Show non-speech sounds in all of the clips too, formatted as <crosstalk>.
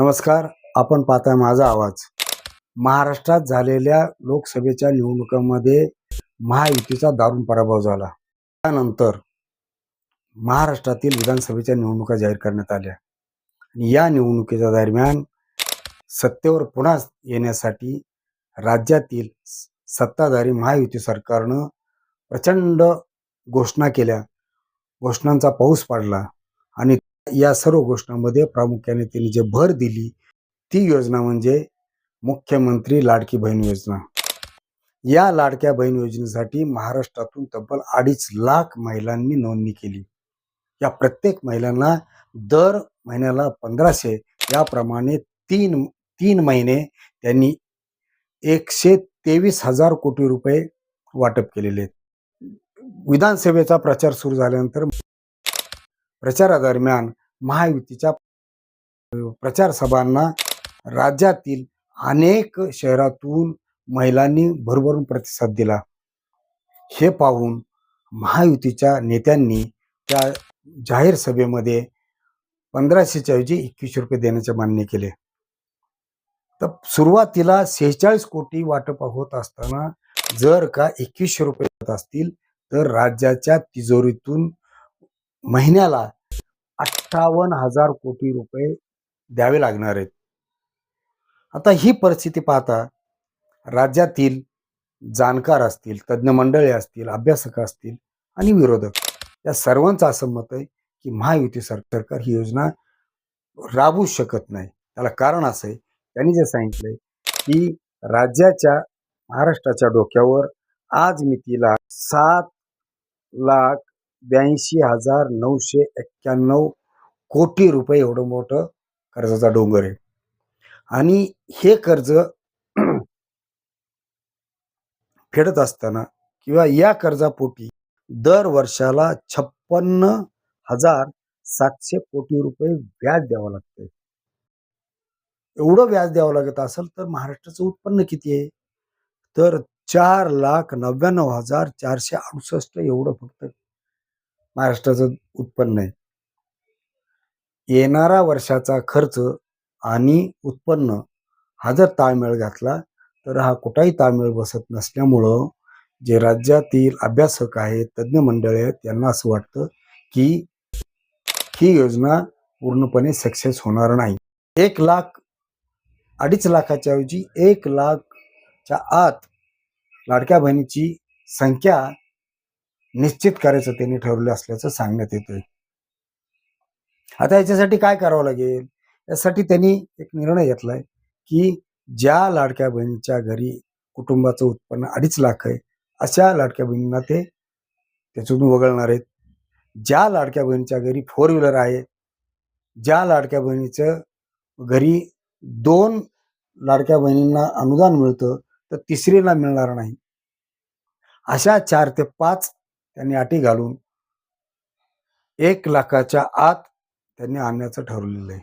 नमस्कार आपण पाहताय माझा आवाज. महाराष्ट्रात झालेल्या लोकसभेच्या निवडणुकांमध्ये महायुतीचा दारुण पराभव झाला. त्यानंतर महाराष्ट्रातील विधानसभेच्या निवडणुका जाहीर करण्यात आल्या. आणि या निवडणुकीच्या दरम्यान सत्तेवर पुन्हा येण्यासाठी राज्यातील स- सत्ताधारी महायुती सरकारनं प्रचंड घोषणा केल्या. घोषणांचा पाऊस पडला आणि या सर्व गोष्टींमध्ये प्रामुख्याने त्यांनी जे भर दिली ती योजना म्हणजे मुख्यमंत्री लाडकी बहीण योजना. या लाडक्या बहीण योजनेसाठी महाराष्ट्रातून तब्बल अडीच लाख महिलांनी नोंदणी केली. या प्रत्येक महिलांना दर महिन्याला पंधराशे याप्रमाणे तीन तीन महिने त्यांनी एकशे तेवीस हजार कोटी रुपये वाटप केलेले आहेत. विधानसभेचा प्रचार सुरू झाल्यानंतर प्रचारादरम्यान महायुतीच्या प्रचार सभांना राज्यातील अनेक शहरातून महिलांनी भरभरून प्रतिसाद दिला. हे पाहून महायुतीच्या नेत्यांनी त्या जाहीर सभेमध्ये पंधराशेच्या ऐवजी एकवीसशे रुपये देण्याचे मान्य केले. तर सुरुवातीला सेहेचाळीस कोटी वाटप होत असताना जर का एकवीसशे रुपये होत असतील तर राज्याच्या तिजोरीतून महिन्याला अठ्ठावन्न हजार कोटी रुपये द्यावे लागणार आहेत. आता ही परिस्थिती पाहता राज्यातील जाणकार असतील तज्ज्ञ मंडळी असतील अभ्यासक असतील आणि विरोधक या सर्वांचं असं मत आहे की महायुती सर- सरकार ही योजना राबवू शकत नाही. त्याला कारण असं आहे त्यांनी जे सांगितलंय की राज्याच्या महाराष्ट्राच्या डोक्यावर आज मितीला सात लाख ब्याऐंशी हजार नऊशे एक्क्याण्णव कोटी रुपये एवढं मोठं कर्जाचा डोंगर आहे. आणि हे कर्ज <clears throat> फेडत असताना किंवा या कर्जापोटी दर वर्षाला छप्पन्न हजार सातशे कोटी रुपये व्याज द्यावं लागतंय. एवढं व्याज द्यावं लागत असेल तर महाराष्ट्राचं उत्पन्न किती आहे? तर चार लाख नव्याण्णव हजार चारशे अडुसष्ट एवढं फक्त महाराष्ट्राचं उत्पन्न आहे. येणारा वर्षाचा खर्च आणि उत्पन्न हा जर ताळमेळ घातला तर हा कुठाही ताळमेळ बसत नसल्यामुळं जे राज्यातील अभ्यासक आहेत तज्ज्ञ मंडळी आहेत त्यांना असं वाटतं की ही योजना पूर्णपणे सक्सेस होणार नाही. एक लाख अडीच लाखाच्या ऐवजी एक लाखच्या आत लाडक्या बहिणीची संख्या निश्चित करायचं त्यांनी ठरवलं असल्याचं सांगण्यात येतंय. आता याच्यासाठी काय करावं लागेल? यासाठी त्यांनी एक निर्णय घेतलाय की ज्या लाडक्या बहिणीच्या घरी कुटुंबाचं उत्पन्न अडीच लाख आहे अशा लाडक्या बहिणींना ते त्याच्यातून वगळणार आहेत. ज्या लाडक्या बहिणीच्या घरी फोर व्हीलर आहे ज्या लाडक्या बहिणीचं घरी दोन लाडक्या बहिणींना अनुदान मिळतं तर तिसरीला मिळणार नाही. अशा चार ते पाच त्यांनी अटी घालून एक लाखाच्या आत त्यांनी आणण्याचं ठरवलेलं आहे.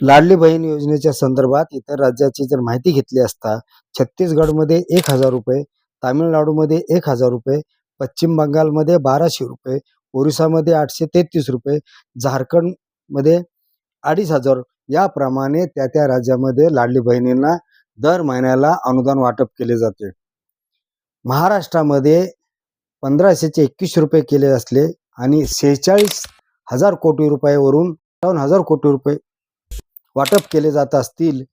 लाडली बहीण योजनेच्या संदर्भात इतर राज्याची जर माहिती घेतली असता छत्तीसगडमध्ये एक हजार रुपये तामिळनाडूमध्ये एक हजार रुपये पश्चिम बंगालमध्ये बाराशे रुपये ओरिसामध्ये आठशे तेहतीस रुपये झारखंडमध्ये अडीच हजार याप्रमाणे त्या त्या राज्यामध्ये लाडली बहिणींना दर महिन्याला अनुदान वाटप केले जाते. महाराष्ट्रामध्ये पंधराशेचे एकवीस रुपये केले असले आणि सेहेचाळीस हजार कोटी रुपयावरून अठ्ठावन्न हजार कोटी रुपये वाटप केले जात असतील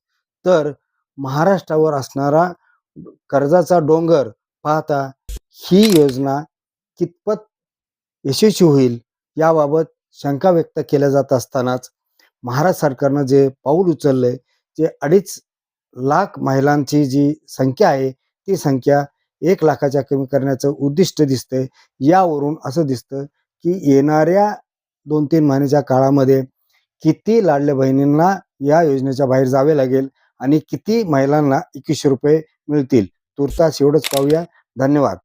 तर महाराष्ट्रावर असणारा कर्जाचा डोंगर पाहता ही योजना कितपत यशस्वी होईल याबाबत शंका व्यक्त केल्या जात असतानाच महाराष्ट्र सरकारनं जे पाऊल उचललंय जे अडीच लाख महिलांची जी संख्या आहे ती संख्या एक लाखाच्या कमी करण्याचं उद्दिष्ट दिसतंय. यावरून असं दिसतं की येणाऱ्या दोन तीन महिन्याच्या काळामध्ये किती लाडल्या बहिणींना या योजनेच्या बाहेर जावे लागेल आणि किती महिलांना एकवीसशे रुपये मिळतील? तुर्तास एवढंच पाहूया. धन्यवाद.